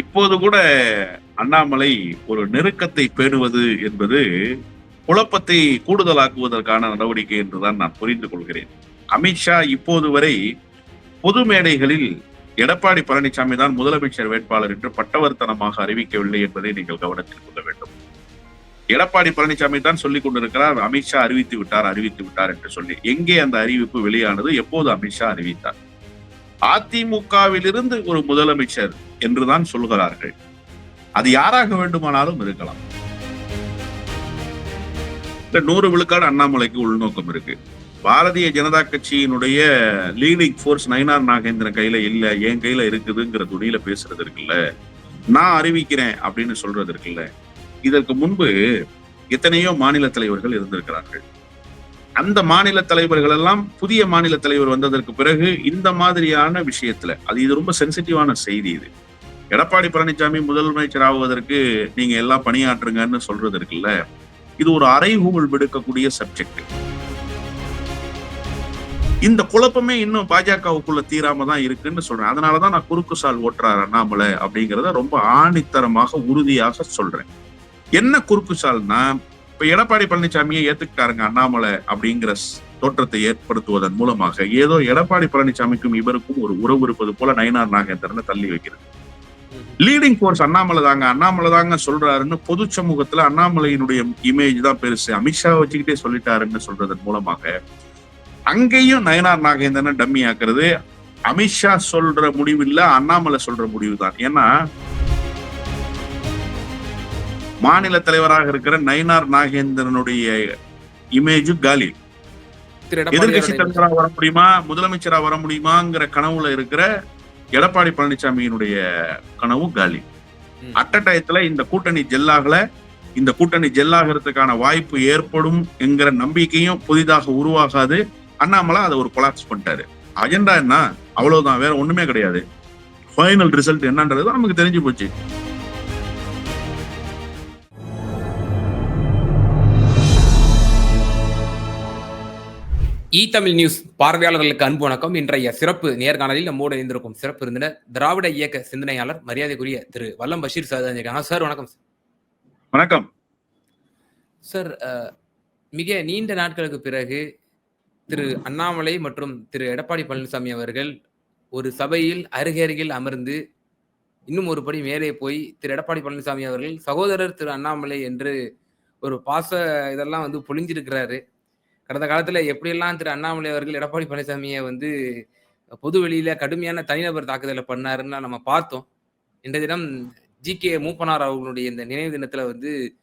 இப்போது கூட அண்ணாமலை ஒரு நெருக்கத்தை பேணுவது என்பது குழப்பத்தை கூடுதலாக்குவதற்கான நடவடிக்கை என்றுதான் நான் புரிந்து கொள்கிறேன். அமித்ஷா இப்போது வரை பொது மேடைகளில் எடப்பாடி பழனிசாமி தான் முதலமைச்சர் வேட்பாளர் என்று பட்டவர்த்தனமாக அறிவிக்கவில்லை என்பதை நீங்கள் கவனத்தில் கொள்ள வேண்டும். எடப்பாடி பழனிசாமி தான் சொல்லிக் கொண்டிருக்கிறார் அமித்ஷா அறிவித்து விட்டார் அறிவித்து விட்டார் என்று சொல்லி. எங்கே அந்த அறிவிப்பு வெளியானது? எப்போது அமித்ஷா அறிவித்தார்? அதிமுகவிலிருந்து ஒரு முதலமைச்சர் என்றுதான் சொல்கிறார்கள். அது யாராக வேண்டுமானாலும் இருக்கலாம். இந்த நூறு விழுக்காடு அண்ணாமலைக்கு உள்நோக்கம் இருக்கு. பாரதிய ஜனதா கட்சியினுடைய லீடிங் ஃபோர்ஸ் நயனார் நாகேந்திரன் கையில இல்ல என் கையில இருக்குதுங்கிற துணியில பேசுறது இருக்குல்ல. நான் அறிவிக்கிறேன் அப்படின்னு சொல்றது இருக்குல்ல. இதற்கு முன்பு எத்தனையோ மாநில தலைவர்கள் இருந்திருக்கிறார்கள். அந்த மாநில தலைவர்கள் எல்லாம் புதிய மாநில தலைவர் வந்ததற்கு பிறகு இந்த மாதிரியான விஷயத்துல அது இது ரொம்ப சென்சிட்டிவான செய்தி இது. எடப்பாடி பழனிசாமி முதலமைச்சர் ஆகுவதற்கு நீங்க எல்லாம் பணியாற்றுங்கன்னு சொல்றது இருக்குல்ல இது ஒரு அறைகூவல் விடுக்கக்கூடிய சப்ஜெக்ட் இந்த குழப்பமே இன்னும் பாஜகவுக்குள்ள தீராம தான் இருக்குன்னு சொல்றேன். அதனாலதான் நான் குறுக்கு சால் ஓட்டுறார் அண்ணாமலை அப்படிங்கிறத ரொம்ப ஆணித்தரமாக உறுதியாக சொல்றேன். என்ன குறுக்கு சால்னா இப்ப எடப்பாடி பழனிசாமியை ஏத்துக்கிட்டாருங்க அண்ணாமலை அப்படிங்கிற தோற்றத்தை ஏற்படுத்துவதன் மூலமாக ஏதோ எடப்பாடி பழனிசாமிக்கும் இவருக்கும் ஒரு உறவு இருப்பது போல நயனார் நாகேந்திரனை தள்ளி வைக்கிறது. லீடிங் கோர்ஸ் அண்ணாமலை தாங்க. அண்ணாமலை தாங்க சொல்றாருன்னு பொது சமூகத்துல அண்ணாமலையினுடைய இமேஜ் தான் பெருசு. அமித்ஷா வச்சுக்கிட்டே சொல்லிட்டாருன்னு சொல்றதன் மூலமாக அங்கேயும் நயனார் நாகேந்திரனை டம்மி ஆக்குறது அமித்ஷா சொல்ற முடிவு இல்ல அண்ணாமலை சொல்ற முடிவு தான் ஏன்னா மாநில தலைவராக இருக்கிற நயினார் நாகேந்திரனுடைய இமேஜ் காலி. எதிர்கட்சி அவர்கள் தலைவரா வர முடியுமா? முதலமைச்சரா வர முடியுமாங்கிற கனவுல இருக்கிற எடப்பாடி பழனிசாமியினுடைய கனவு காலி. அட்ட டயத்துல இந்த கூட்டணி ஜெல்லாகல இந்த கூட்டணி ஜெல்லாகிறதுக்கான வாய்ப்பு ஏற்படும் என்கிற நம்பிக்கையும் புதிதாக உருவாகாது. அண்ணாமலை அதை ஒரு கொலாப்ஸ் பண்ணிட்டாரு. அஜெண்டா என்ன? அவ்வளவுதான் வேற ஒண்ணுமே கிடையாது. ஃபைனல் ரிசல்ட் என்னன்றது நமக்கு தெரிஞ்சு போச்சு. இ தமிழ் நியூஸ் பார்வையாளர்களுக்கு அன்பு வணக்கம். இன்றைய சிறப்பு நேர்காணலில் நம்மோடு இணைந்திருக்கும் சிறப்பு விருந்தினர் திராவிட இயக்க சிந்தனையாளர் மரியாதைக்குரிய திரு வல்லம் பஷீர் சார் சார் வணக்கம் சார். வணக்கம். சார் மிக நீண்ட நாட்களுக்கு பிறகு திரு அண்ணாமலை மற்றும் திரு எடப்பாடி பழனிசாமி அவர்கள் ஒரு சபையில் அருகருகில் அமர்ந்து இன்னும் ஒரு படி மேலே போய் திரு எடப்பாடி பழனிசாமி அவர்கள் சகோதரர் திரு அண்ணாமலை என்று ஒரு பாச இதெல்லாம் வந்து பொழிஞ்சிருக்கிறாரு. கடந்த காலத்துல எப்படியெல்லாம் திரு அண்ணாமலை அவர்கள் எடப்பாடி பழனிசாமியை வந்து பொது வெளியில கடுமையான தனிநபர் தாக்குதலை பண்ணாருன்னு நம்ம பார்த்தோம். இன்றைய தினம் ஜி. கே. மூப்பனார் அவர்களுடைய இந்த நினைவு தினத்துல வந்து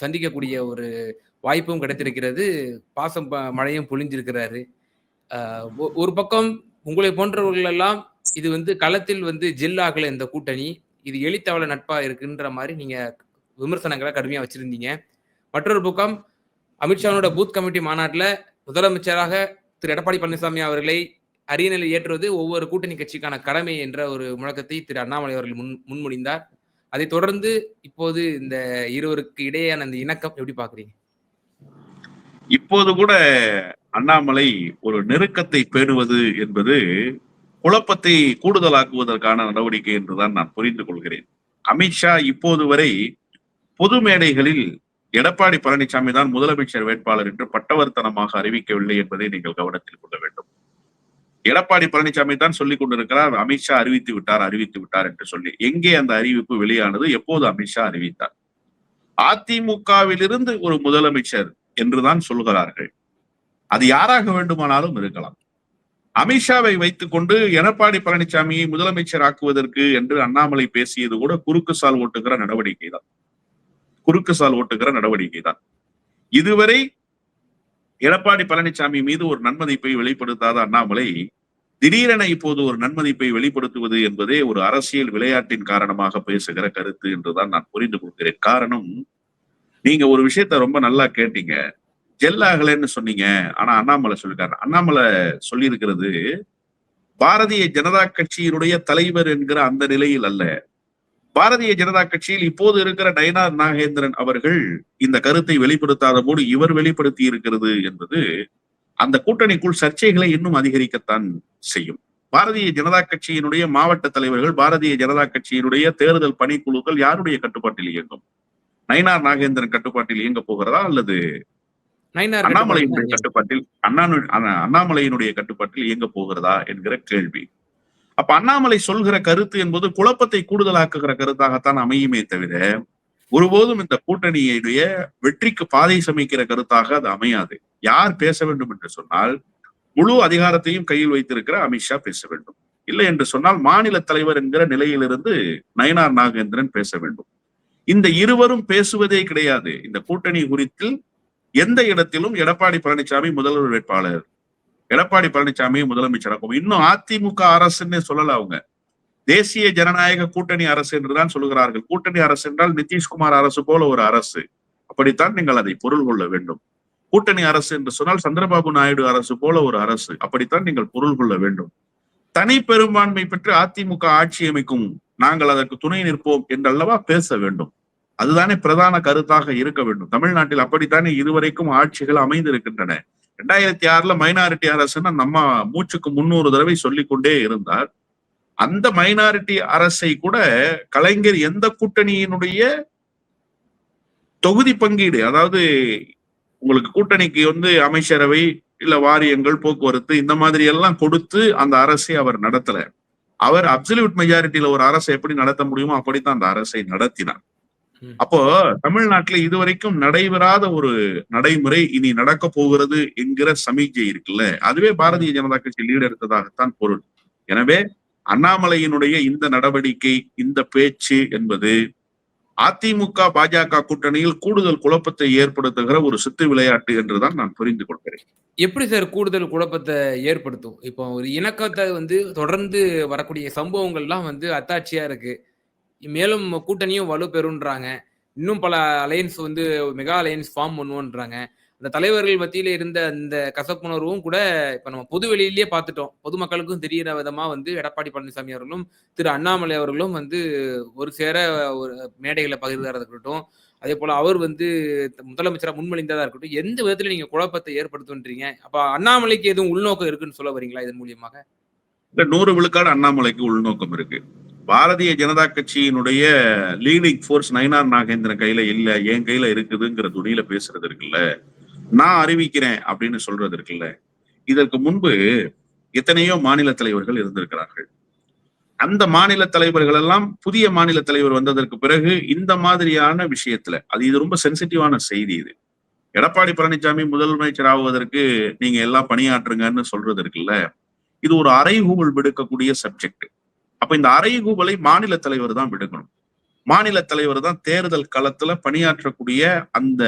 சந்திக்கக்கூடிய ஒரு வாய்ப்பும் கிடைத்திருக்கிறது. பாசம் ப- மழையும் பொழிஞ்சிருக்கிறாரு. ஒ- ஒரு பக்கம் உங்களை போன்றவர்கள் எல்லாம் இது வந்து களத்தில் வந்து ஜெல்லாகல இந்த கூட்டணி இது எளித்தவள நட்பா இருக்குன்ற மாதிரி நீங்க விமர்சனங்களை கடுமையா வச்சிருந்தீங்க. மற்றொரு பக்கம் அமித்ஷாவோட பூத் கமிட்டி மாநாட்டில் முதலமைச்சராக திரு எடப்பாடி பழனிசாமி அவர்களை அரியணையில் ஏற்றுவது ஒவ்வொரு கூட்டணி கட்சிக்கான கடமை என்ற ஒரு முழக்கத்தை திரு அண்ணாமலை அவர்கள் முன் முன்மொழிந்தார். அதைத் தொடர்ந்து இப்போது இந்த இருவருக்கு இடையேயான அந்த இணக்கம் எப்படி பாக்குறீங்க இப்போது கூட அண்ணாமலை ஒரு நெருக்கத்தை பேணுவது என்பது குழப்பத்தை கூடுதலாக்குவதற்கான நடவடிக்கை என்றுதான் நான் புரிந்து கொள்கிறேன். அமித்ஷா இப்போது வரை பொது மேடைகளில் எடப்பாடி பழனிசாமி தான் முதலமைச்சர் வேட்பாளர் என்று பட்டவர்த்தனமாக அறிவிக்கவில்லை என்பதை நீங்கள் கவனத்தில் கொள்ள வேண்டும். எடப்பாடி பழனிசாமி தான் சொல்லிக் கொண்டிருக்கிறார் அமித்ஷா அறிவித்து விட்டார் அறிவித்து விட்டார் என்று சொல்லி. எங்கே அந்த அறிவிப்பு வெளியானது? எப்போது அமித்ஷா அறிவித்தார்? அதிமுகவிலிருந்து ஒரு முதலமைச்சர் என்றுதான் சொல்கிறார்கள். அது யாராக வேண்டுமானாலும் இருக்கலாம். அமித்ஷாவை வைத்துக் கொண்டு எடப்பாடி பழனிசாமியை முதலமைச்சர் ஆக்குவதற்கு என்று அண்ணாமலை பேசியது கூட குறுக்கு சால் ஓட்டுகிற நடவடிக்கை தான் குறுக்கு சால் ஓட்டுகிற நடவடிக்கை தான் இதுவரை எடப்பாடி பழனிசாமி மீது ஒரு நன்மதிப்பை வெளிப்படுத்தாத அண்ணாமலை திடீரென இப்போது ஒரு நன்மதிப்பை வெளிப்படுத்துவது என்பதே ஒரு அரசியல் விளையாட்டின் காரணமாக பேசுகிற கருத்து என்றுதான் நான் புரிந்து கொள்கிறேன். காரணம் நீங்க ஒரு விஷயத்த ரொம்ப நல்லா கேட்டீங்க. ஜெல்லாகலன்னு சொன்னீங்க. ஆனா அண்ணாமலை சொல்லிட்டாரு அண்ணாமலை சொல்லியிருக்கிறது பாரதிய ஜனதா கட்சியினுடைய தலைவர் என்கிற அந்த நிலையில் அல்ல. பாரதிய ஜனதா கட்சியில் இப்போது இருக்கிற நயனார் நாகேந்திரன் அவர்கள் இந்த கருத்தை வெளிப்படுத்தாத போது இவர் வெளிப்படுத்தி இருக்கிறது என்பது அந்த கூட்டணிக்குள் சர்ச்சைகளை இன்னும் அதிகரிக்கத்தான் செய்யும். பாரதிய ஜனதா கட்சியினுடைய மாவட்ட தலைவர்கள் பாரதிய ஜனதா கட்சியினுடைய தேர்தல் பணிக்குழுக்கள் யாருடைய கட்டுப்பாட்டில் இயங்கும்? நயினார் நாகேந்திரன் கட்டுப்பாட்டில் இயங்க போகிறதா அல்லது அண்ணாமலையினுடைய கட்டுப்பாடு கட்டுப்பாட்டில் அண்ணா- அண்ணாமலையினுடைய கட்டுப்பாட்டில் இயங்க போகிறதா என்கிற கேள்வி. அப்ப அண்ணாமலை சொல்கிற கருத்து என்பது குழப்பத்தை கூடுதலாக்குகிற கருத்தாகத்தான் அமையுமே தவிர ஒருபோதும் இந்த கூட்டணியுடைய வெற்றிக்கு பாதை சமைக்கிற கருத்தாக அது அமையாது. யார் பேச வேண்டும் என்று சொன்னால் முழு அதிகாரத்தையும் கையில் வைத்திருக்கிற அமித்ஷா பேச வேண்டும். இல்லை என்று சொன்னால் மாநில தலைவர் என்கிற நிலையிலிருந்து நயனார் நாகேந்திரன் பேச வேண்டும். இந்த இருவரும் பேசுவதே கிடையாது. இந்த கூட்டணி குறித்து எந்த இடத்திலும் எடப்பாடி பழனிசாமி முதல்வர் வேட்பாளர் எடப்பாடி பழனிசாமியும் முதலமைச்சராகும் இன்னும் அதிமுக அரசுன்னு சொல்லல அவங்க. தேசிய ஜனநாயக கூட்டணி அரசு என்றுதான் சொல்லுகிறார்கள். கூட்டணி அரசு என்றால் நிதிஷ்குமார் அரசு போல ஒரு அரசு. அப்படித்தான் நீங்கள் அதை பொருள் கொள்ள வேண்டும். கூட்டணி அரசு என்று சொன்னால் சந்திரபாபு நாயுடு அரசு போல ஒரு அரசு. அப்படித்தான் நீங்கள் பொருள் கொள்ள வேண்டும். தனி பெரும்பான்மை பெற்று அதிமுக ஆட்சி அமைக்கும். நாங்கள் அதற்கு துணை நிற்போம் என்றல்லவா பேச வேண்டும். அதுதானே பிரதான கருத்தாக இருக்க வேண்டும். தமிழ்நாட்டில் அப்படித்தானே இதுவரைக்கும் ஆட்சிகள் அமைந்திருக்கின்றன. ரெண்டாயிரத்தி ஆறுல மைனாரிட்டி அரசுன்னு நம்ம மூச்சுக்கு முன்னூறு தடவை சொல்லிக்கொண்டே இருந்தார். அந்த மைனாரிட்டி அரசை கூட கலைஞர் எந்த கூட்டணியினுடைய தொகுதி பங்கீடு அதாவது உங்களுக்கு கூட்டணிக்கு வந்து அமைச்சரவை இல்ல வாரியங்கள் போக்குவரத்து இந்த மாதிரி எல்லாம் கொடுத்து அந்த அரசை அவர் நடத்தல. அவர் அப்சல்யூட் மெஜாரிட்டியில ஒரு அரசை எப்படி நடத்த முடியுமோ அப்படித்தான் அந்த அரசை நடத்தினார். அப்போ தமிழ்நாட்டுல இதுவரைக்கும் நடைபெறாத ஒரு நடைமுறை இனி நடக்க போகிறது என்கிற சமிக்ஞை இருக்குல்ல? அதுவே பாரதிய ஜனதா கட்சி லீடு எடுத்ததாகத்தான் பொருள். எனவே அண்ணாமலையினுடைய இந்த நடவடிக்கை இந்த பேச்சு என்பது அதிமுக பாஜக கூட்டணியில் கூடுதல் குழப்பத்தை ஏற்படுத்துகிற ஒரு சித்து விளையாட்டு என்றுதான் நான் புரிந்து கொள்கிறேன். எப்படி சார் கூடுதல் குழப்பத்தை ஏற்படுத்தும்? இப்போ ஒரு இணக்கத்தை வந்து தொடர்ந்து வரக்கூடிய சம்பவங்கள்லாம் வந்து அத்தாட்சியா இருக்கு. மேலும் கூட்டணியும் வலுப்பெறுன்றாங்க இன்னும் பல அலையன்ஸ் வந்து மெகா அலையன்ஸ் ஃபார்ம் பண்ணுவோன்றாங்க. அந்த தலைவர்கள் மத்தியில இருந்த அந்த கசப்புணர்வும் கூட இப்ப நம்ம பொது வெளியிலேயே பார்த்துட்டோம். பொதுமக்களுக்கும் தெரியிற விதமா வந்து எடப்பாடி பழனிசாமி அவர்களும் திரு அண்ணாமலை அவர்களும் வந்து ஒரு சேர ஒரு மேடைகளை பகிர்ந்ததாக இருக்கட்டும். அதே போல அவர் வந்து முதலமைச்சராக முன்மொழிந்ததா இருக்கட்டும். எந்த விதத்துல நீங்க குழப்பத்தை ஏற்படுத்துன்றீங்க? அப்ப அண்ணாமலைக்கு எதுவும் உள்நோக்கம் இருக்குன்னு சொல்ல வரீங்களா இதன் மூலியமாக? இந்த நூறு விழுக்காடு அண்ணாமலைக்கு உள்நோக்கம் இருக்கு. பாரதிய ஜனதா கட்சியினுடைய லீடிங் ஃபோர்ஸ் நயனார் நாகேந்திரன் கையில இல்ல என் கையில இருக்குதுங்கிற துணியில பேசுறது இருக்குல்ல. நான் அறிவிக்கிறேன் அப்படின்னு சொல்றது இருக்குல்ல. இதற்கு முன்பு எத்தனையோ மாநில தலைவர்கள் இருந்திருக்கிறார்கள். அந்த மாநில தலைவர்கள் எல்லாம் புதிய மாநில தலைவர் வந்ததற்கு பிறகு இந்த மாதிரியான விஷயத்துல அது இது ரொம்ப சென்சிட்டிவான செய்தி இது. எடப்பாடி பழனிசாமி முதலமைச்சர் ஆகுவதற்கு நீங்க எல்லாம் பணியாற்றுங்கன்னு சொல்றது இருக்குல்ல. இது ஒரு அறைகூவல் விடுக்கக்கூடிய சப்ஜெக்ட் அப்ப இந்த அறைகூவலை மாநில தலைவர் தான் விடுக்கணும். மாநில தலைவர் தான் தேர்தல் களத்துல பணியாற்றக்கூடிய அந்த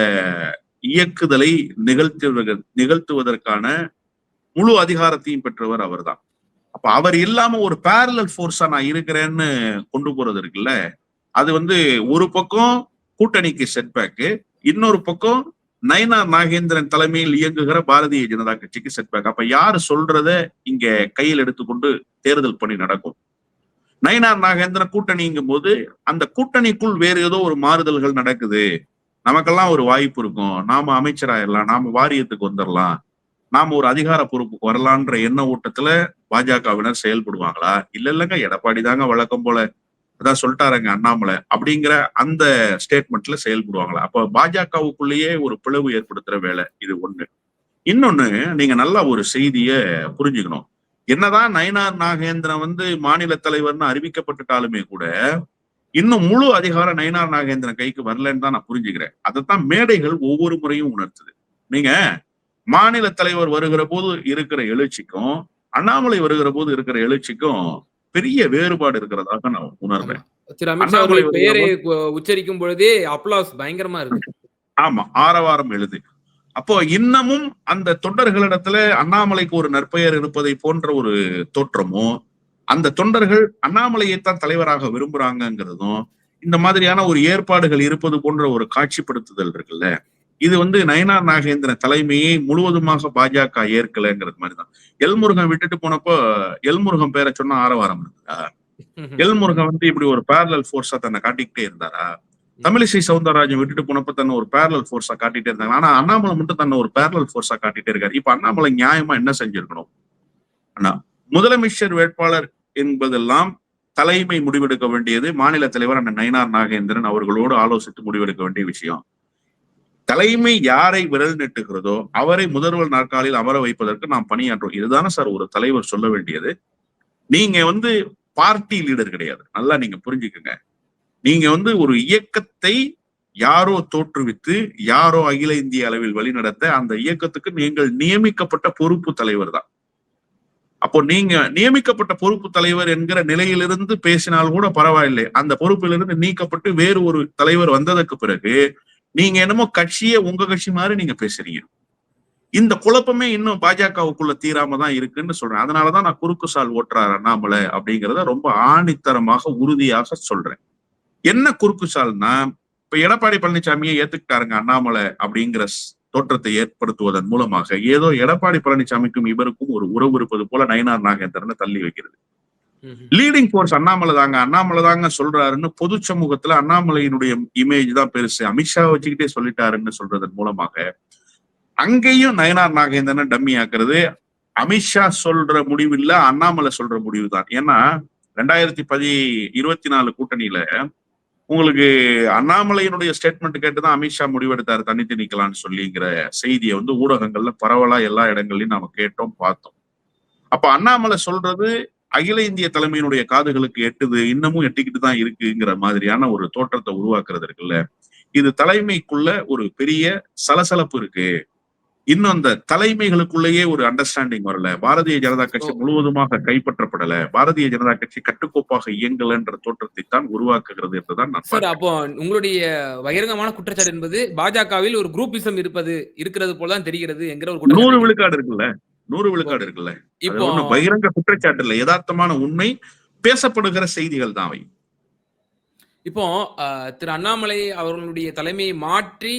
இயக்குதலை நிகழ்த்துவதற்கு நிகழ்த்துவதற்கான முழு அதிகாரத்தையும் பெற்றவர் அவர்தான். அப்ப அவர் இல்லாம ஒரு பேரலல் ஃபோர்ஸா நான் இருக்கிறேன்னு கொண்டு போறது இருக்குல்ல அது வந்து ஒரு பக்கம் கூட்டணிக்கு செட்பேக்கு இன்னொரு பக்கம் நயனார் நாகேந்திரன் தலைமையில் இயங்குகிற பாரதிய ஜனதா கட்சிக்கு செட்பேக் அப்ப யாரு சொல்றத இங்க கையில் எடுத்துக்கொண்டு தேர்தல் பணி நடக்கும்? நயனார் நாகேந்திரன் கூட்டணிங்கும் போது அந்த கூட்டணிக்குள் வேறு ஏதோ ஒரு மாறுதல்கள் நடக்குது. நமக்கெல்லாம் ஒரு வாய்ப்பு இருக்கும். நாம அமைச்சராயிரலாம். நாம வாரியத்துக்கு வந்துடலாம் நாம ஒரு அதிகார பொறுப்புக்கு வரலான்ற எண்ண ஓட்டத்துல பாஜகவினர் செயல்படுவாங்களா? இல்ல இல்லங்க. எடப்பாடி தாங்க வழக்கம் போல அதான் சொல்லிட்டாருங்க அண்ணாமலை அப்படிங்கிற அந்த ஸ்டேட்மெண்ட்ல செயல்படுவாங்களா? அப்ப பாஜகவுக்குள்ளேயே ஒரு பிளவு ஏற்படுத்துற வேலை இது ஒண்ணு. இன்னொன்னு நீங்க நல்லா ஒரு செய்திய புரிஞ்சுக்கணும். என்னதான் நயனார் நாகேந்திரன் வந்து மாநில தலைவர்னு அறிவிக்கப்பட்டுட்டாலுமே கூட இன்னும் முழு அதிகாரம் நயனார் நாகேந்திரன் கைக்கு வரலன்னு தான் நான் புரிஞ்சுக்கிறேன். அதைத்தான் மேடைகள் ஒவ்வொரு முறையும் உணர்த்துது. நீங்க மாநில தலைவர் வருகிற போது இருக்கிற எழுச்சிக்கும் அண்ணாமலை வருகிற போது இருக்கிற எழுச்சிக்கும் பெரிய வேறுபாடு இருக்கிறதாக நான் உணர்றேன் அண்ணாமலை பெயரை உச்சரிக்கும் பொழுதே அப்ளாஸ் பயங்கரமா இருக்கு. ஆமா ஆரவாரம் எழுது. அப்போ இன்னமும் அந்த தொண்டர்களிடத்துல அண்ணாமலைக்கு ஒரு நற்பெயர் இருப்பதை போன்ற ஒரு தோற்றமும் அந்த தொண்டர்கள் அண்ணாமலையைத்தான் தலைவராக விரும்புறாங்கங்கிறதும் இந்த மாதிரியான ஒரு ஏற்பாடுகள் இருப்பது போன்ற ஒரு காட்சிப்படுத்துதல் இருக்குல்ல இது வந்து நயனார் நாகேந்திரன் தலைமையை முழுவதுமாக பாஜக ஏற்கலைங்கிறது மாதிரிதான். எல்முருகன் விட்டுட்டு போனப்போ எல்முருகன் பேரை சொன்னா ஆரவாரம் இருந்ததா? எல்முருகன் வந்து இப்படி ஒரு பேரலல் ஃபோர்ஸா தன்னை காட்டிக்கிட்டே இருந்தாரா? தமிழிசை சவுந்தரராஜன் விட்டுட்டு போனப்ப தன்னை ஒரு பேரலல் ஃபோர்ஸா காட்டிட்டே இருந்தாங்க. ஆனா அண்ணாமலை மட்டும் தன்னை ஒரு பேரலல் ஃபோர்ஸா காட்டிட்டே இருக்காரு. இப்ப அண்ணாமலை நியாயமா என்ன செஞ்சிருக்கணும்? அண்ணா முதலமைச்சர் வேட்பாளர் என்பதெல்லாம் தலைமை முடிவெடுக்க வேண்டியது மாநில தலைவர் அண்ணன் நயினார் நாகேந்திரன் அவர்களோடு ஆலோசித்து முடிவெடுக்க வேண்டிய விஷயம். தலைமை யாரை விரல் நெட்டுகிறதோ அவரை முதல்வர் நாற்காலில் அமர வைப்பதற்கு நாம் பணியாற்றோம் இதுதானே சார் ஒரு தலைவர் சொல்ல வேண்டியது. நீங்க வந்து பார்ட்டி லீடர் கிடையாது. நல்லா நீங்க புரிஞ்சுக்கங்க. நீங்க வந்து ஒரு இயக்கத்தை யாரோ தோற்றுவித்து யாரோ அகில இந்திய அளவில் வழிநடத்த அந்த இயக்கத்துக்கு நீங்கள் நியமிக்கப்பட்ட பொறுப்பு தலைவர் தான். அப்போ நீங்க நியமிக்கப்பட்ட பொறுப்பு தலைவர் என்கிற நிலையிலிருந்து பேசினால் கூட பரவாயில்லை. அந்த பொறுப்பிலிருந்து நீக்கப்பட்டு வேறு ஒரு தலைவர் வந்ததற்கு பிறகு நீங்க என்னமோ கட்சியே உங்க கட்சி மாதிரி நீங்க பேசுறீங்க. இந்த குழப்பமே இன்னும் பாஜகவுக்குள்ள தீராம தான் இருக்குன்னு சொல்றேன். அதனாலதான் நான் குறுக்கு சால் ஓட்டுறாரு அண்ணாமலை அப்படிங்கிறத ரொம்ப ஆணித்தரமாக உறுதியாக சொல்றேன். என்ன குறுக்கு சால்னா இப்ப எடப்பாடி பழனிசாமியை ஏத்துக்கிட்டாருங்க அண்ணாமலை அப்படிங்கிற தோற்றத்தை ஏற்படுத்துவதன் மூலமாக ஏதோ எடப்பாடி பழனிசாமிக்கும் இவருக்கும் ஒரு உறவு இருப்பது போல நயனார் நாகேந்திரனை தள்ளி வைக்கிறது. லீடிங் ஃபோர்ஸ் அண்ணாமலை தாங்க. அண்ணாமலை தாங்க சொல்றாருன்னு பொது சமூகத்துல அண்ணாமலையினுடைய இமேஜ் தான் பெருசு. அமித்ஷா வச்சுக்கிட்டே சொல்லிட்டாருன்னு சொல்றதன் மூலமாக அங்கேயும் நயனார் நாகேந்திரனை டம்மி ஆக்குறது. அமித்ஷா சொல்ற முடிவு இல்ல அண்ணாமலை சொல்ற முடிவு தான் ஏன்னா ரெண்டாயிரத்தி பதி இருபத்தி நாலு கூட்டணியில உங்களுக்கு அண்ணாமலையினுடைய ஸ்டேட்மெண்ட் கேட்டுதான் அமித்ஷா முடிவெடுத்தாரு தனித்து நிக்கலாம்னு சொல்லிங்கிற செய்தியை வந்து ஊடகங்கள்ல பரவலா எல்லா இடங்கள்லயும் நாம கேட்டோம் பார்த்தோம். அப்ப அண்ணாமலை சொல்றது அகில இந்திய தலைமையினுடைய காதுகளுக்கு எட்டுது இன்னமும் எட்டிக்கிட்டு தான் இருக்குங்கிற மாதிரியான ஒரு தோற்றத்தை உருவாக்குறது இருக்குல்ல. இது தலைமைக்குள்ள ஒரு பெரிய சலசலப்பு இருக்கு. இன்னும் அந்த தலைமைகளுக்குள்ளேயே ஒரு அண்டர்ஸ்டாண்டிங் வரல. பாரதிய ஜனதா கட்சி. முழுவதுமாக கைப்பற்றப்படல. பாரதிய ஜனதா கட்சி கட்டுக்கோப்பாக இயங்கலன்ற தோற்றத்தை தான் உருவாக்குகிறது என்றுதான் நான் சார். அப்போ உங்களுடைய பகிரங்கமான குற்றச்சாட்டு என்பது பாஜகவில் ஒரு குரூப்பிசம் இருப்பது இருக்கிறது போல தான் தெரிகிறது என்கிற ஒரு நூறு விழுக்காடு இருக்குல்ல? நூறு விழுக்காடு இருக்குல்ல? இப்போ பகிரங்க குற்றச்சாட்டு இல்ல. யதார்த்தமான உண்மை பேசப்படுகிற செய்திகள் தான் அவை. இப்போ திரு அண்ணாமலை அவர்களுடைய தலைமையை மாற்றி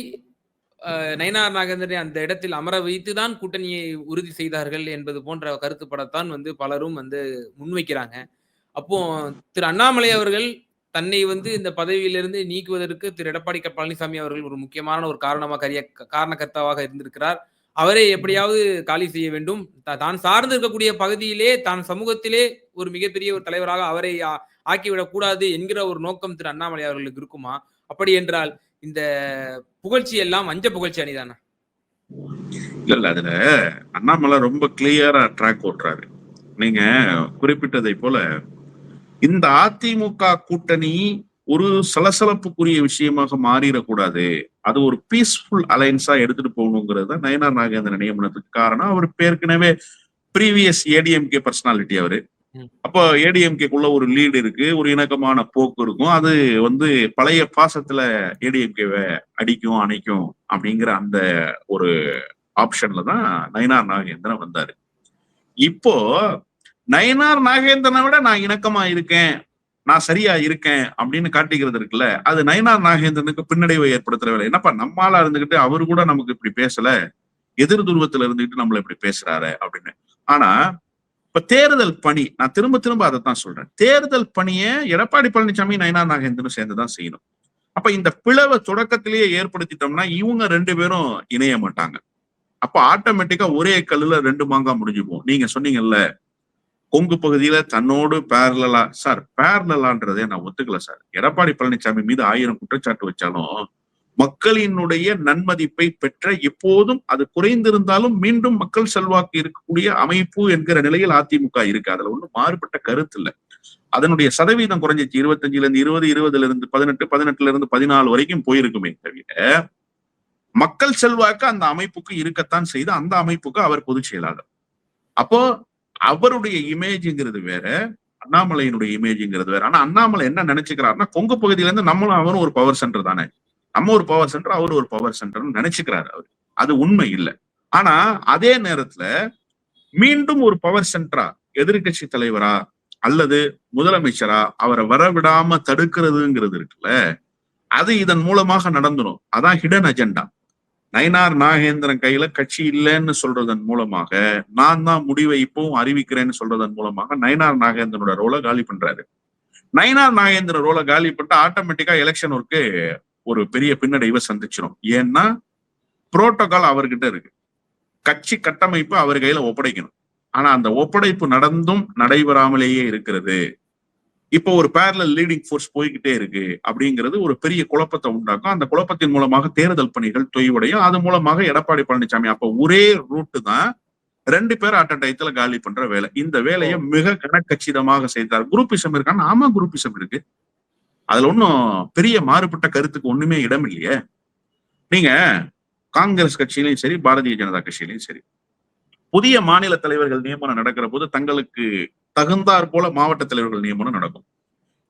நயனார் நாகேந்திரனை அந்த இடத்தில் அமர வைத்து தான் கூட்டணியை உறுதி செய்தார்கள் என்பது போன்ற கருத்துப்படத்தான் வந்து பலரும் வந்து முன்வைக்கிறாங்க. அப்போ திரு அண்ணாமலை அவர்கள் தன்னை வந்து இந்த பதவியிலிருந்து நீக்குவதற்கு திரு எடப்பாடி பழனிசாமி அவர்கள் ஒரு முக்கியமான ஒரு காரணமாக கரிய காரணக்கர்த்தாவாக இருந்திருக்கிறார். அவரை எப்படியாவது காலி செய்ய வேண்டும். த- தான் சார்ந்து இருக்கக்கூடிய பகுதியிலே தான் சமூகத்திலே ஒரு மிகப்பெரிய ஒரு தலைவராக அவரை ஆக்கிவிடக்கூடாது ஆக்கிவிடக் கூடாது என்கிற ஒரு நோக்கம் திரு அண்ணாமலை அவர்களுக்கு இருக்குமா? அப்படி என்றால் இந்த புகழ்ச்சி எல்லாம் வஞ்ச புகழ்ச்சி அணிதானா? இல்ல இல்ல அதுல அண்ணாமலை ரொம்ப கிளியரா ட்ராக் ஓட்டுறாரு. நீங்க குறிப்பிட்டதை போல இந்த அதிமுக கூட்டணி ஒரு சலசலப்புக்குரிய விஷயமாக மாறிடக்கூடாது. அது ஒரு பீஸ்ஃபுல் அலைன்ஸா எடுத்துட்டு போகணுங்கிறது தான் நயனார் நாகேந்திரன் நியமனத்துக்கு காரணம். அவர் ஏற்கனவே ப்ரீவியஸ் ஏடிஎம்கே பர்சனாலிட்டி அவரு. அப்போ ஏடிஎம்கேக்குள்ள ஒரு லீடு இருக்கு ஒரு இணக்கமான போக்கு இருக்கும். அது வந்து பழைய பாசத்துல ஏடிஎம்கேவை அடிக்கும் அணைக்கும் அப்படிங்கிற அந்த ஒரு ஆப்ஷன்ல தான் நயனார் நாகேந்திரன் வந்தாரு. இப்போ நயனார் நாகேந்திரனை விட நான் இணக்கமா இருக்கேன் நான் சரியா இருக்கேன் அப்படின்னு காட்டிக்கிறது இருக்குல்ல அது நயனார் நாகேந்திரனுக்கு பின்னடைவை ஏற்படுத்துற வேலை. என்னப்பா நம்மாலா இருந்துகிட்டு அவரு கூட நமக்கு இப்படி பேசல எதிர் துருவத்துல இருந்துகிட்டு நம்மள இப்படி பேசுறாரு அப்படின்னு. ஆனா இப்ப தேர்தல் பணி நான் திரும்ப திரும்ப அதை தான் சொல்றேன். தேர்தல் பணியை எடப்பாடி பழனிசாமி நயனா நாகேந்திரனும் சேர்ந்துதான் செய்யணும். அப்ப இந்த பிளவை தொடக்கத்திலேயே ஏற்படுத்திட்டோம்னா இவங்க ரெண்டு பேரும் இணைய மாட்டாங்க. அப்ப ஆட்டோமேட்டிக்கா ஒரே கல்லுல ரெண்டு மாங்கா முடிஞ்சு போகும். நீங்க சொன்னீங்கல்ல கொங்கு பகுதியில தன்னோடு பேரலா சார் பேரலான்றதே நான் ஒத்துக்கல சார். எடப்பாடி பழனிசாமி மீது ஆயிரம் குற்றச்சாட்டு வச்சாலும் மக்களினுடைய நன்மதிப்பை பெற்ற எப்போதும் அது குறைந்திருந்தாலும் மீண்டும் மக்கள் செல்வாக்கு இருக்கக்கூடிய அமைப்பு என்கிற நிலையில் அதிமுக இருக்கு. அதுல ஒண்ணும் மாறுபட்ட கருத்து இல்ல. அதனுடைய சதவீதம் குறைஞ்சிச்சு. இருபத்தஞ்சுல இருந்து இருபது இருபதுல இருந்து பதினெட்டு பதினெட்டுல இருந்து பதினாலு வரைக்கும் போயிருக்குமே தவிர மக்கள் செல்வாக்கு அந்த அமைப்புக்கு இருக்கத்தான் செய்து அந்த அமைப்புக்கு அவர் பொதுச் செயலாளர். அப்போ அவருடைய இமேஜ்ங்கிறது வேற அண்ணாமலையினுடைய இமேஜ்ங்கிறது வேற. ஆனா அண்ணாமலை என்ன நினைச்சுக்கிறாருன்னா கொங்கு பகுதியில இருந்து நம்மளும் அவரும் ஒரு பவர் சென்டர் தானே. நம்ம ஒரு பவர் சென்டர் அவர் ஒரு பவர் சென்டர்னு நினைச்சுக்கிறாரு அவர். அது உண்மை இல்லை. ஆனா அதே நேரத்துல மீண்டும் ஒரு பவர் சென்டரா எதிர்க்கட்சி தலைவரா அல்லது முதலமைச்சரா அவரை வரவிடாம தடுக்கிறதுங்கிறது இருக்குல்ல அது இதன் மூலமாக நடந்துரும். அதான் ஹிடன் அஜெண்டா நயனார் நாகேந்திரன் கையில கட்சி இல்லைன்னு சொல்றதன் மூலமாக நான் தான் முடிவை இப்பவும் அறிவிக்கிறேன்னு சொல்றதன் மூலமாக நயனார் நாகேந்திரனோட ரோலை காலி பண்றாரு. நயனார் நாகேந்திரன் ரோலை காலி பண்ணிட்டு ஆட்டோமேட்டிக்கா எலெக்ஷன் ஒர்க்கு ஒரு பெரிய பின்னடைவை சந்திச்சிடும் ஏன்னா புரோட்டோகால் அவர்கிட்ட இருக்கு. கட்சி கட்டமைப்பு அவர் கையில ஒப்படைக்கணும். ஆனா அந்த ஒப்படைப்பு நடந்தும் நடைபெறாமலேயே இருக்கிறது. இப்போ ஒரு பேரலல் லீடிங் ஃபோர்ஸ் போய்கிட்டே இருக்கு அப்படிங்கிறது ஒரு பெரிய குழப்பத்தை உண்டாக்கும். அந்த குழப்பத்தின் மூலமாக தேர்தல் பணிகள் தொய்வடையும். அது மூலமாக எடப்பாடி பழனிசாமி அப்ப ஒரே ரூட்டு தான் ரெண்டு பேர் அட்ட டயத்துல காலி பண்ற வேலை. இந்த வேலையை மிக கனக்கச்சிதமாக செய்தார். குரூப்பிசம் இருக்கான்னு ஆமா குரூப்பிசம் இருக்கு. அதுல ஒன்றும் பெரிய மாறுபட்ட கருத்துக்கு ஒண்ணுமே இடம் இல்லையே நீங்க காங்கிரஸ் கட்சியிலையும் சரி பாரதிய ஜனதா கட்சியிலையும் சரி புதிய மாநில தலைவர்கள் நியமனம் நடக்கிற போது தங்களுக்கு தகுந்தாற் போல மாவட்ட தலைவர்கள் நியமனம் நடக்கும்.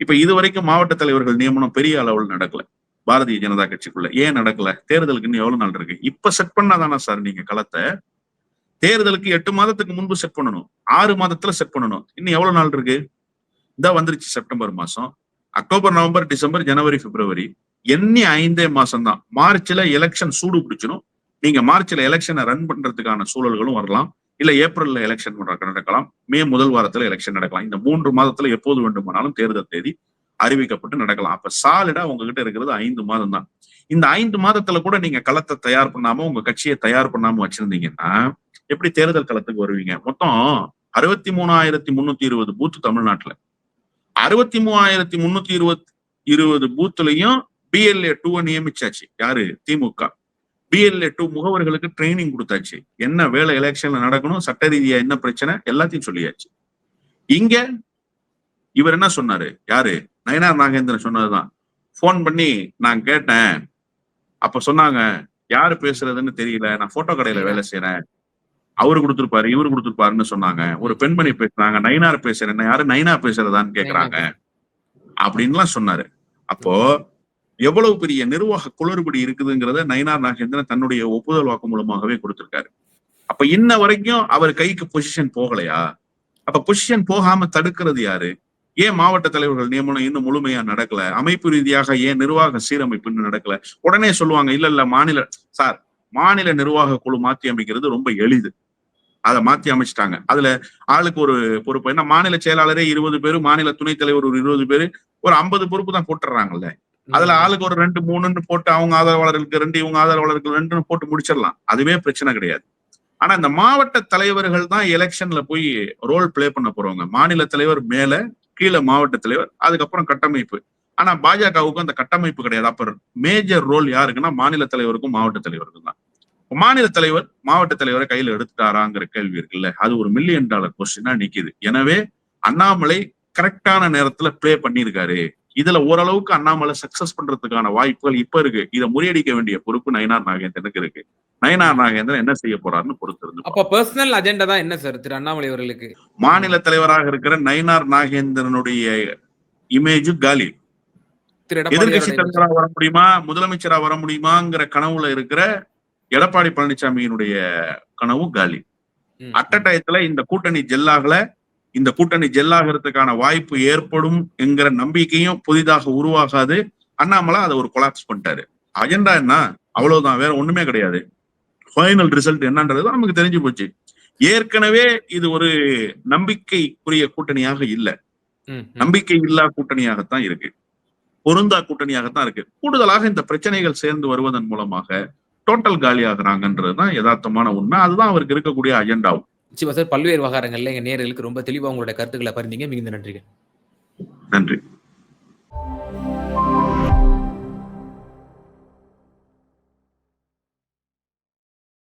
இப்ப இதுவரைக்கும் மாவட்ட தலைவர்கள் நியமனம் பெரிய அளவில் நடக்கல பாரதிய ஜனதா கட்சிக்குள்ள. ஏன் நடக்கல? தேர்தலுக்கு இன்னும் எவ்வளவு நாள் இருக்கு? இப்ப செட் பண்ணாதானா சார் நீங்க களத்தை? தேர்தலுக்கு எட்டு மாதத்துக்கு முன்பு செட் பண்ணணும் ஆறு மாதத்துல செட் பண்ணணும். இன்னும் எவ்வளவு நாள் இருக்கு? இந்த வந்துருச்சு செப்டம்பர் மாசம். அக்டோபர் நவம்பர் டிசம்பர் ஜனவரி பிப்ரவரி எண்ணி ஐந்தே மாசம் தான் மார்ச்ல எலெக்ஷன் சூடு பிடிச்சிடும் நீங்க மார்ச்ல எலெக்ஷனை ரன் பண்றதுக்கான சூழல்களும் வரலாம். இல்ல ஏப்ரல்ல எலெக்ஷன் நடக்கலாம். மே முதல் வாரத்துல எலெக்ஷன் நடக்கலாம். இந்த மூன்று மாதத்துல எப்போது வேண்டுமானாலும் தேர்தல் தேதி அறிவிக்கப்பட்டு நடக்கலாம். அப்ப சாலிடா உங்ககிட்ட இருக்கிறது ஐந்து மாதம் தான் இந்த ஐந்து மாதத்துல கூட நீங்க களத்தை தயார் பண்ணாம உங்க கட்சியை தயார் பண்ணாம வச்சிருந்தீங்கன்னா எப்படி தேர்தல் களத்துக்கு வருவீங்க? மொத்தம் அறுபத்தி மூணாயிரத்தி முன்னூத்தி இருபது பூத்து தமிழ்நாட்டுல. அறுபத்தி மூவாயிரத்தி முன்னூத்தி இருபத்தி இருபது பூத்துலையும் பிஎல்ஏ டூவை நியமிச்சாச்சு. யாரு? திமுக. பிஎல்ஏ டூ முகவர்களுக்கு ட்ரைனிங் கொடுத்தாச்சு. என்ன வேலை எலெக்ஷன்ல நடக்கணும் சட்ட ரீதியா என்ன பிரச்சனை எல்லாத்தையும் சொல்லியாச்சு. இங்க இவர் என்ன சொன்னாரு? யாரு? நயனார் நாகேந்திரன் சொன்னதுதான். போன் பண்ணி நான் கேட்டேன். அப்ப சொன்னாங்க யாரு பேசுறதுன்னு தெரியல நான் போட்டோ கடையில வேலை செய்யறேன் அவரு கொடுத்திருப்பாரு இவரு கொடுத்திருப்பாருன்னு சொன்னாங்க. ஒரு பெண்மணி பேசுறாங்க நயினார் பேசுறேன் யாரு? நைனா பேசுறதான்னு கேக்குறாங்க. அப்படின்லாம் சொன்னாரு. அப்போ எவ்வளவு பெரிய நிர்வாக குளறுபடி இருக்குதுங்கிறத நயினார் நாகேந்திரன் தன்னுடைய ஒப்புதல் வாக்கு மூலமாகவே கொடுத்திருக்காரு. அப்ப இன்ன வரைக்கும் அவர் கைக்கு பொசிஷன் போகலையா? அப்ப பொசிஷன் போகாம தடுக்கிறது யாரு? ஏன் மாவட்ட தலைவர்கள் நியமனம் இன்னும் முழுமையா நடக்கல? அமைப்பு ரீதியாக ஏன் நிர்வாக சீரமைப்பு இன்னும் நடக்கல? உடனே சொல்லுவாங்க இல்ல இல்ல மாநில சார் மாநில நிர்வாக குழு மாத்தி அமைக்கிறது ரொம்ப எளிது. அதை மாத்தி அமைச்சிட்டாங்க. அதுல ஆளுக்கு ஒரு பொறுப்பு. ஏன்னா மாநில செயலாளரே இருபது பேரு மாநில துணைத் தலைவர் ஒரு இருபது பேரு ஒரு ஐம்பது பொறுப்பு தான் போட்டுறாங்கல்ல. அதுல ஆளுக்கு ஒரு ரெண்டு மூணுன்னு போட்டு அவங்க ஆதரவாளர்களுக்கு ரெண்டு இவங்க ஆதரவாளர்களுக்கு ரெண்டுன்னு போட்டு முடிச்சிடலாம். அதுவே பிரச்சனை கிடையாது. ஆனா இந்த மாவட்ட தலைவர்கள் தான் எலெக்ஷன்ல போய் ரோல் பிளே பண்ண போறவங்க. மாநில தலைவர் மேல கீழே மாவட்ட தலைவர் அதுக்கப்புறம் கட்டமைப்பு. ஆனா பாஜகவுக்கும் அந்த கட்டமைப்பு கிடையாது. அப்ப மேஜர் ரோல் யாருக்குன்னா மாநில தலைவருக்கும் மாவட்ட தலைவருக்கும் தான். மாநில தலைவர் மாவட்ட தலைவரை கையில எடுத்துட்டாராங்கிற கேள்வி இருக்குல்ல? அது ஒரு மில்லியன் டாலர் கொஸ்டினா நிக்குது. எனவே அண்ணாமலை கரெக்டான நேரத்துல பிளே பண்ணியிருக்காரு. இதுல ஓரளவுக்கு அண்ணாமலை சக்சஸ் பண்றதுக்கான வாய்ப்புகள் இப்ப இருக்கு. இதை முறியடிக்க வேண்டிய பொறுப்பு நயனார் நாகேந்திரனுக்கு இருக்கு. நயனார் நாகேந்திரன் என்ன செய்ய போறாருன்னு பொறுத்து இருந்து அப்ப பர்சனல் அஜெண்டா தான் என்ன சார் திரு அண்ணாமலை அவர்களுக்கு? மாநில தலைவராக இருக்கிற நயனார் நாகேந்திரனுடைய இமேஜ் காலி. திரு எதிர்கட்சி தலைவரா வர முடியுமா? முதலமைச்சரா வர முடியுமாங்கிற கனவுல இருக்கிற எடப்பாடி பழனிசாமியினுடைய கனவு காலி. ம். அட்டடயத்துல இந்த கூட்டணி ஜெல்லாகல இந்த கூட்டணி ஜெல்லாகிறதுக்கான வாய்ப்பு ஏற்படும் என்கிற நம்பிக்கையும் புதிதாக உருவாகாது. அண்ணாமலை அதை ஒரு கொலாப்ஸ் பண்ணிட்டாரு. அஜெண்டா என்ன? அவ்வளவுதான் வேற ஒண்ணுமே கிடையாது. ஃபைனல் ரிசல்ட் என்னன்றது நமக்கு தெரிஞ்சு போச்சு. ஏற்கனவே இது ஒரு நம்பிக்கைக்குரிய கூட்டணியாக இல்ல. நம்பிக்கை இல்லா கூட்டணியாகத்தான் இருக்கு. பொருந்தா கூட்டணியாகத்தான் இருக்கு. கூடுதலாக இந்த பிரச்சனைகள் சேர்ந்து வருவதன் மூலமாக டோட்டல் காலி ஆகுறாங்கன்றதுதான் யதார்த்தமான உண்மை. அதுதான் அவருக்கு இருக்கக்கூடிய அஜெண்டாவும் நிச்சயமா சார் பல்வேறு விவகாரங்கள்ல எங்க நேயர்களுக்கு ரொம்ப தெளிவா உங்களுடைய கருத்துக்களை பரிந்தீங்க மிகுந்த நன்றிகள். நன்றி.